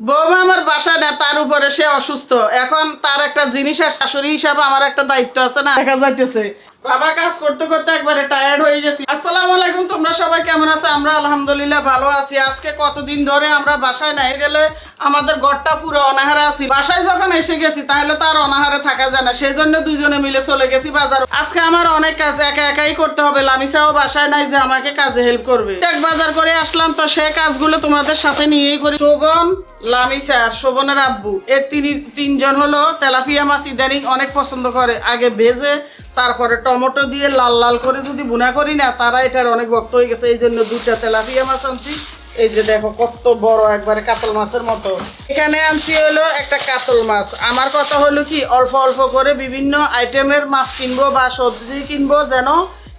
বৌমা আমার বাসা না, তার উপরে সে অসুস্থ। এখন তার একটা জিনিস আর শাশুড়ি হিসাবে আমার একটা দায়িত্ব আছে না? দেখা যাইতেছে। বাবা, কাজ করতে করতে একবারে টায়ার্ড হয়ে গেছি। আসসালামু আলাইকুম, তোমরা সবাই কেমন আছো? আমরা আলহামদুলিল্লাহ ভালো আছি। আজকে কতদিন ধরে আমরা বাসায় নাই গেলে আমাদের ঘরটা পুরো অনাহারে আছি। বাসায় যখন এসে গেছি, তাহলে তো আর অনাহারে থাকা যায় না। সেই জন্য দুইজনে মিলে চলে গেছি বাজার। আজকে আমার অনেক কাজ, একা একাই করতে হবে। লামিসাও বাসায় নাই যে আমাকে কাজে হেল্প করবে। এক বাজার করে আসলাম তো সে কাজগুলো তোমাদের সাথে নিয়েই করি। শোভন লামিসা আর শোভনের আব্বু। এর তিনি তিনজন হলো তেলাপিয়া মাছ ইদানিং অনেক পছন্দ করে। আগে ভেজে তারপরে টমেটো দিয়ে লাল লাল করে যদি বুনা করি না তারা এটার অনেক ভক্ত হয়ে গেছে এই জন্য দুটা তেলাপিয়া মাছ আনছি। এই যে দেখো কত বড় একবারে কাতল মাছের মতো। এখানে আনছি হলো একটা কাতল মাছ। আমার কথা হলো কি অল্প অল্প করে বিভিন্ন আইটেমের মাছ কিনবো বা সবজি কিনবো যেন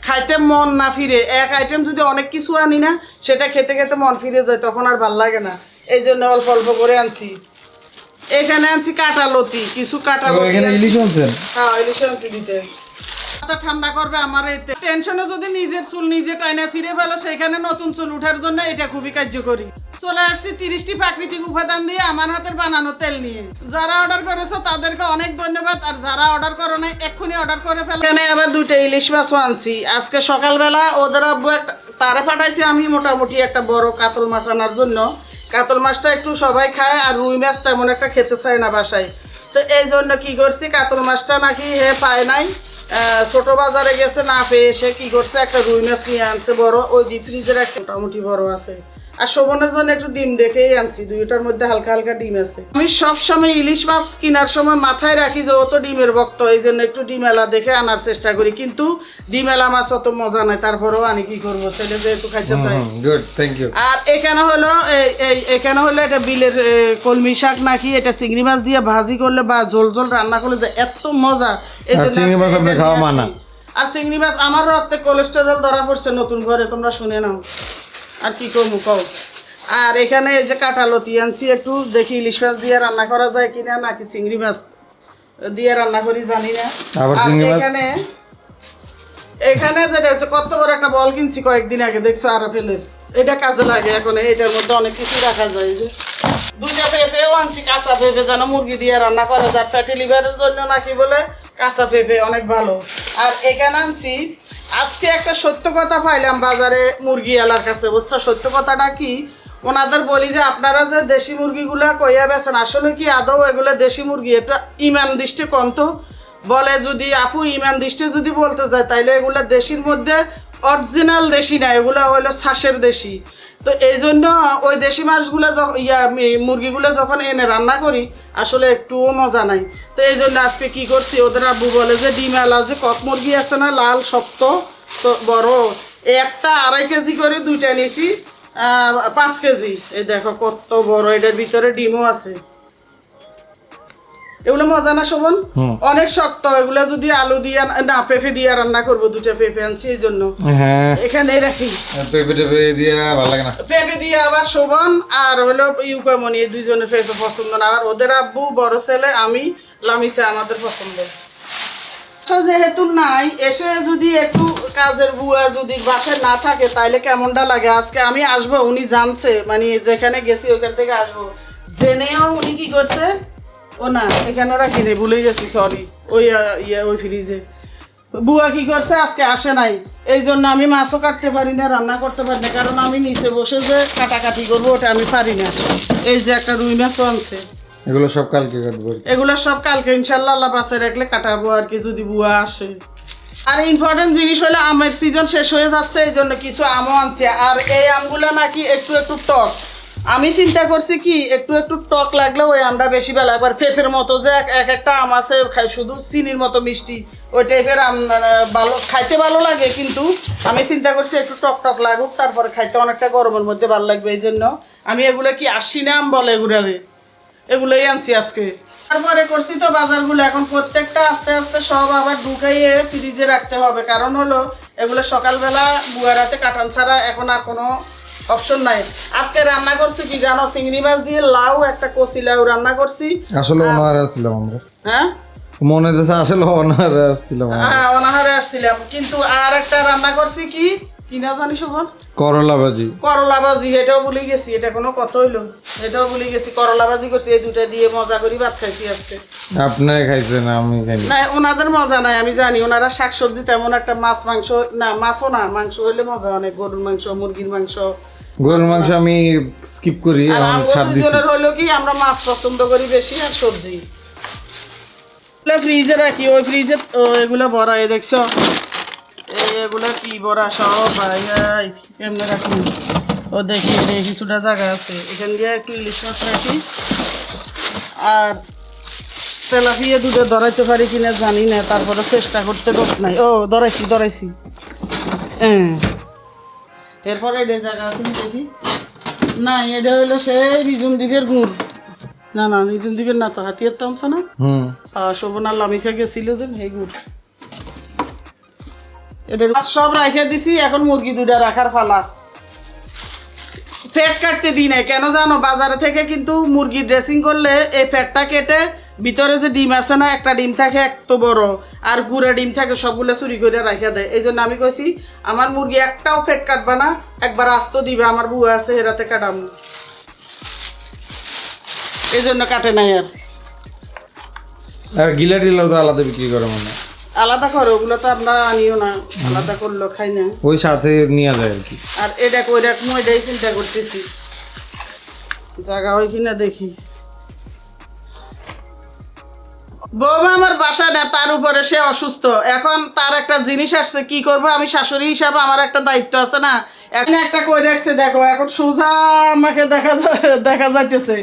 খাইতে মন না ফিরে। এক আইটেম যদি অনেক কিছু আনি না সেটা খেতে খেতে মন ফিরে যায় তখন আর ভালো লাগে না। এই জন্য অল্প অল্প করে আনছি। এখানে আনছি কাটা লতি কিছু কাটা তো লতি এখানে আনছি। ইলিশ আনছেন? হ্যাঁ ইলিশ আনছি দিতে মাথা ঠান্ডা করবে আমার এতে। টেনশনে যদি নিজের চুল নিজে টাইনা ছিঁড়ে ফেলো, সেখানে নতুন চুল উঠার জন্য এটা খুবই কার্যকরী। চলে আসছি তিরিশটি প্রাকৃতিক উপাদান দিয়ে আমার হাতের বানানো তেল নিয়ে। যারা অর্ডার করেছ, তাদেরকে অনেক ধন্যবাদ। আর যারা অর্ডার করো নাই, এক্ষুনি অর্ডার করে ফেলো। এখানে আবার দুইটা ইলিশ মাছও আনছি। আজকে সকালবেলা ওদের আব্বু তারা পাঠাইছি আমি মোটামুটি একটা বড় কাতল মাছ আনার জন্য। কাতল মাছটা একটু সবাই খায়, আর রুই মাছ তেমন একটা খেতে চায় না বাসায়। তো এই জন্য কি করছি, কাতল মাছটা নাকি হে পায় নাই। ছোট বাজারে গেছে না পেয়ে এসে কি করছে? একটা রুই মাছ নিয়ে আনছে বড়। ওই ডিপ ফ্রিজে রাখছে মোটামুটি বড় আছে। আর শোভনের জন্য একটু ডিম দেখেই আনছি দুইটার মধ্যে হালকা হালকা ডিম আছে। আমি সব সময় ইলিশ মাছ কেনার সময় মাথায় রাখি যে ও তো ডিমের ভক্ত এই জন্য একটু ডিমেলা দেখে আনার চেষ্টা করি। কিন্তু ডিমেলা মাছ অত মজা নাই তারপরেও আনি কি করব? ছেলে যেহেতু খাইতে চাই গুড থ্যাংক ইউ আর এখানে হলো এই- এখানে হলো এটা বিলের কলমি শাক নাকি এটা চিংড়ি মাছ দিয়ে ভাজি করলে বা ঝোল ঝোল রান্না করলে যে এত মজা এই চিংড়ি মাছ এটা খাওয়া মানা। আর চিংড়ি মাছ আমার রক্তে কোলেস্টেরল ধরা পড়ছে নতুন ঘরে তোমরা শুনে নাও। আর কি করব কও? আর এখানে এই যে কাঁঠালতি আনছি একটু দেখি ইলিশ মাছ দিয়ে রান্না করা যায় কিনা নাকি চিংড়ি মাছ দিয়ে রান্না করি জানি না। আর এখানে এখানে যেটা হচ্ছে কত বড় একটা বল কিনছি কয়েকদিন আগে দেখছ আর ফেলের এটা কাজে লাগে এখন এটার মধ্যে অনেক কিছু রাখা যায় যে। দুইটা পেঁপেও আনছি কাঁচা পেঁপে যেন মুরগি দিয়ে রান্না করা যায়। ফ্যাটি লিভারের জন্য নাকি বলে কাঁচা পেঁপে অনেক ভালো। আর এখানে আনছি আজকে একটা সত্য কথা পাইলাম বাজারে মুরগি এলার কাছে, বুঝছ? সত্য কথাটা কি? ওনাদের বলি যে আপনারা যে দেশি মুরগিগুলা কইয়া বেছেন আসলে কি আদৌ এগুলো দেশি মুরগি? এটা ইমান দৃষ্টি কম তো? বলে যদি আপু, ইমান দৃষ্টি যদি বলতে যায়, তাইলে এগুলো দেশির মধ্যে অরিজিনাল দেশি না, এগুলো হলো শ্বাসের দেশি। তো এই জন্য ওই দেশি মাছগুলো যখন ইয়া মুরগিগুলো যখন এনে রান্না করি, আসলে একটুও মজা নাই। তো এই জন্য আজকে কী করছি, ওদের আব্বু বলে যে ডিম আলা যে কক মুরগি আছে না, লাল, শক্ত, তো বড় একটা আড়াই কেজি করে দুইটা নিয়েছি পাঁচ কেজি। এই দেখো কত বড়, এটার ভিতরে ডিমও আছে। এগুলো মজা না শোভন? অনেক শক্ত এগুলো যদি আলু দিয়ে না পেঁপে দিয়ে রান্না করব দুটো পেঁপে আনছি এই জন্য। হ্যাঁ। এখানে রাখি। পেঁপে টেপে দিয়ে ভালো লাগে না। পেঁপে দিয়ে আবার শোভন আর হলো ইউকামনি এই দুইজনের পেঁপে পছন্দ না। আর ওদের আব্বু বড় ছেলে আমি লামিসা আমাদের পছন্দ। আচ্ছা, যেহেতু নাই এসে যদি একটু কাজের বুয়া যদি বাসায় না থাকে তাইলে কেমনটা লাগে? আজকে আমি আসব উনি জানছে মানে যেখানে গেছি ওইখান থেকে আসব। জেনেও উনি কি করছে? ও না এখানে রাখি রে ভুলে গেছি সরি ওই ইয়ে ওই ফ্রিজে বুয়া কি করছে? আজকে আসে নাই। এই জন্য আমি মাছও কাটতে পারি না রান্না করতে পারি না কারণ আমি নিচে বসে যে কাটাকাটি করব ওটা আমি পারি না। এই যে একটা রুই মাছও আনছে। এগুলো সব কালকে কাটবো এগুলো সব কালকে ইনশাল্লাহ আল্লাহ পাশে রাখলে কাটাবো আর কি যদি বুয়া আসে। আর ইম্পর্টেন্ট জিনিস হলো আমের সিজন শেষ হয়ে যাচ্ছে এই জন্য কিছু আমও আনছে। আর এই আমগুলো নাকি একটু একটু টক। আমি চিন্তা করছি কি, একটু একটু টক লাগলে ওই আমটা বেশি বেলা একবার পেঁপের মতো যে এক- এক একটা আম আছে, খাই শুধু চিনির মতো মিষ্টি, ওই টাইপের আম মানে ভালো, খাইতে ভালো লাগে কিন্তু আমি চিন্তা করছি একটু টক টক লাগুক, তারপরে খাইতে অনেকটা গরমের মধ্যে ভালো লাগবে এই জন্য। আমি এগুলো কি আশি না আম বলে এগুলারে? এগুলোই আনছি আজকে। তারপরে করছি তো বাজারগুলো, এখন প্রত্যেকটা আস্তে আস্তে সব আবার ঢুকাইয়ে ফ্রিজে রাখতে হবে। কারণ হলো, এগুলো সকালবেলা বুয়ারাতে কাটান ছাড়া এখন আর কোনো অপশন নাই। আজকে রান্না করছি কি জানো? চিংড়ি মাছ দিয়ে লাউ একটা কচি লাউ রান্না করছি। আসলে ওনারে আসছিলাম আমরা। হ্যাঁ? মনে হচ্ছে আসলে ওনারে আসছিলাম হ্যাঁ অনাহারে আসছিলাম। কিন্তু আর একটা রান্না করছি কি? কি না জানি শোভন? করলা ভাজি। করলা ভাজি এটাও ভুলে গেছি এটা কোনো কথা হইল। এটাও ভুলে গেছি করলা ভাজি করছি এই দুটা দিয়ে মজা করি ভাত খাইছি আজকে। আপনারা খাইছেন আমি খাইনি। না ওনাদের মজা নাই আমি জানি ওনারা শাকসবজি তেমন একটা মাছ মাংস না মাছও না মাংস হইলে মজা অনেক গরুর মাংস মুরগির মাংস গরুর মাংস আমি স্কিপ করি আর এখন ছাড় দিচ্ছি হইল কি আমরা মাছ পছন্দ করি বেশি আর সবজি। ফ্রিজে রাখি ওই ফ্রিজে এগুলো ভরা এই দেখছ এগুলো কি ভরা সব ভাই এমনি রাখি? ও দেখি দেখি কিছুটা জায়গা আছে। এখান দিয়ে একটু ইলিশ মাছ রাখি। আর তেলাপিয়া দুটো ধরাইতে পারি কিনা জানি না তারপরে চেষ্টা করতে দোষ নাই। ও ধরাইছি ধরাইছি। হ্যাঁ। এরপরে এটা জায়গা আছে দেখি না এটা হইল সেই রিজুম দ্বীপের গুড়। না না রিজুম দ্বীপের না তো হাতিয়ার তামছে না। হুম। শোভনার লামিসা গেছিল যে এই গুড়। সব রাখে দিছি এখন মুরগি দুটা রাখার ফালা ফ্যাট কাটতে দিই কেন জানো? বাজারে থেকে কিন্তু মুরগি ড্রেসিং করলে এই ফ্যাটটা কেটে ভিতরে যে ডিম আছে না একটা ডিম থাকে এত বড় আর গুঁড়া ডিম থাকে সবগুলো চুরি করে রাখা দেয়। এই জন্য আমি কইছি আমার মুরগি একটাও ফ্যাট কাটবা না একবার আস্ত দিবে আমার বুয়া আছে হেরাতে কাটামু। এই জন্য কাটে নাই আর। আর গিলা টিলাও তো আলাদা বিক্রি করে মানে আলাদা করো ওগুলো তো আপনারা আনিও না আলাদা করল খাই না। ওই সাথে নিয়ে যায় আর কি। আর এটা কই রাখব এটাই চিন্তা করতেছি। জায়গা কিনা দেখি। বৌমা আমার বাসা না, তার উপরে সে অসুস্থ। এখন তার একটা জিনিস আসছে, কি করব? আমি শাশুড়ি হিসাবে আমার একটা দায়িত্ব আছে না? এখন একটা কই রাখছে দেখো, এখন সোজা আমাকে দেখা দেখা যাইতেছে।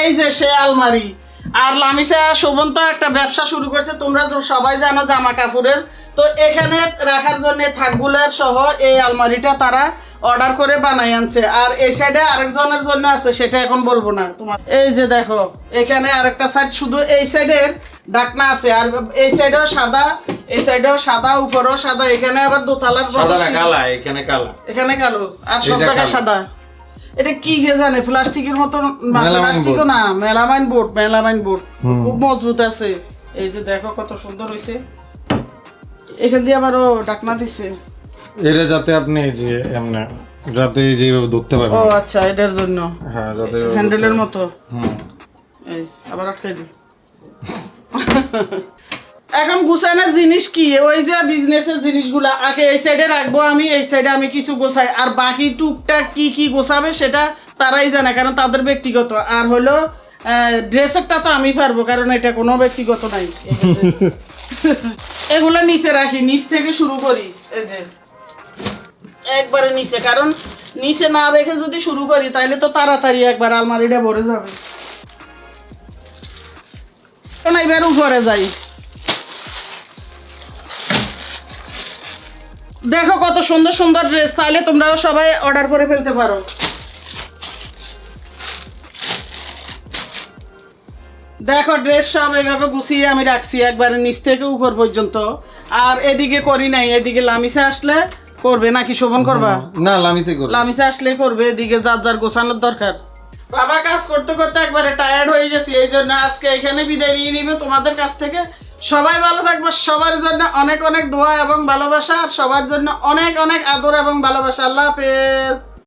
এই যে সে আলমারি। আর লামিসা, শোভন তো একটা ব্যবসা শুরু করছে, তোমরা সবাই জানো জামা কাপড়ের তো এখানে রাখার জন্য থাকগুলার সহ এই আলমারিটা তারা অর্ডার করে বানাই আনছে। আর এই সাইডে আরেকজনের জন্য আছে, সেটা এখন বলব না তোমার। এই যে দেখো, এখানে আরেকটা সাইড শুধু এই সাইডের ডাকনা আছে আর এই সাইডেও সাদা এই সাইডেও সাদা উপরেও সাদা এখানে আবার দোতলার সিঁড়ি। কালা এখানে কালা। এখানে কালো আর সব জায়গায় সাদা। এটা কি কে জানে প্লাস্টিকের মতো প্লাস্টিকও। না মেলামাইন বোর্ড মেলামাইন বোর্ড। খুব মজবুত আছে। এই যে দেখো কত সুন্দর হয়েছে এখান দিয়ে আবার ও ডাকনা দিছে। এটা যাতে আপনি যে এমনি যাতে এই যে এইভাবে ধরতে ও আচ্ছা এটার জন্য। হ্যাঁ যাতে হ্যান্ডেলের মতো। হুম। এই আবার আটকাই দি এখন গুছানোর জিনিস কি? ওই যে বিজনেসের জিনিসগুলা আগে এই সাইডে রাখব আমি, এই সাইডে আমি কিছু গোছাই। আর বাকি টুকটাক কি কি গোছাবে সেটা তারাই জানে, কারণ তাদের ব্যক্তিগত। আর হলো ড্রেসেরটা তো আমি পারব, কারণ এটা কোনো ব্যক্তিগত নাই। এগুলো নিচে রাখি, নিচ থেকে শুরু করি, এই যে। একবারে নিচে, কারণ নিচে না রেখে যদি শুরু করি তাহলে তো তাড়াতাড়ি একবার আলমারিটা ভরে যাবে। এবার উপরে যাই। দেখো কত সুন্দর সুন্দর ড্রেস তাহলে তোমরাও সবাই অর্ডার করে ফেলতে পারো। দেখো ড্রেস সব এইভাবে গুছিয়ে আমি রাখছি একবারে নিচ থেকে উপর পর্যন্ত। আর এদিকে করি নাই এদিকে লামিসা আসলে করবে নাকি শোভন করবা? না লামিসে করো লামিসা আসলে করবে এদিকে যার যার গোছানোর দরকার। বাবা কাজ করতে করতে একবারে টায়ার্ড হয়ে গেছি, এই জন্য আজকে এখানে বিদায় নিয়ে নিবে তোমাদের কাছ থেকে। সবাই ভালো থাকব, সবার জন্য অনেক অনেক দোয়া এবং ভালোবাসা, আর সবার জন্য অনেক অনেক আদর এবং ভালোবাসা। আল্লাহ হাফেজ।